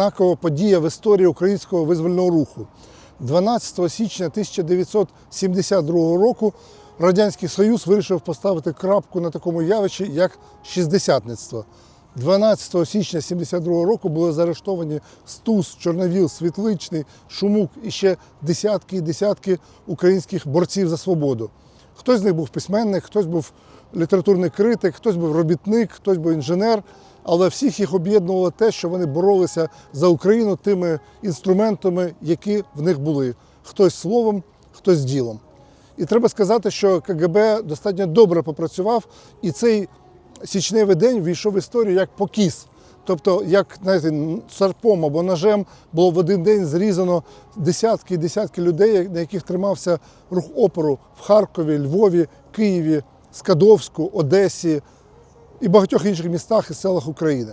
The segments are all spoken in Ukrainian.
знакова подія в історії українського визвольного руху. 12 січня 1972 року Радянський Союз вирішив поставити крапку на такому явищі, як шістдесятництво. 12 січня 1972 року були заарештовані Стус, Чорновіл, Світличний, Шумук і ще десятки і десятки українських борців за свободу. Хтось з них був письменник, хтось був літературний критик, хтось був робітник, хтось був інженер. Але всіх їх об'єднувало те, що вони боролися за Україну тими інструментами, які в них були: хтось словом, хтось ділом. І треба сказати, що КГБ достатньо добре попрацював, і цей січневий день війшов в історію як покіс. Тобто, як знаєте, серпом або ножем було в один день зрізано десятки і десятки людей, на яких тримався рух опору в Харкові, Львові, Києві, Скадовську, Одесі і багатьох інших містах і селах України.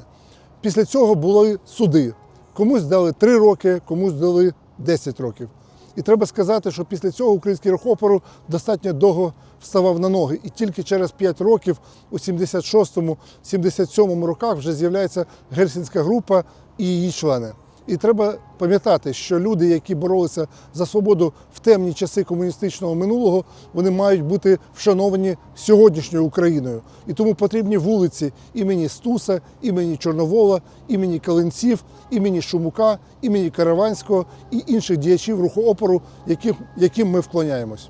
Після цього були суди. Комусь дали 3 роки, комусь дали 10 років. І треба сказати, що після цього український рух опору достатньо довго вставав на ноги. І тільки через 5 років, у 76-77 роках, вже з'являється Гельсінська група і її члени. І треба пам'ятати, що люди, які боролися за свободу в темні часи комуністичного минулого, вони мають бути вшановані сьогоднішньою Україною. І тому потрібні вулиці імені Стуса, імені Чорновола, імені Калинців, імені Шумука, імені Караванського і інших діячів руху опору, яким, яким ми вклоняємось.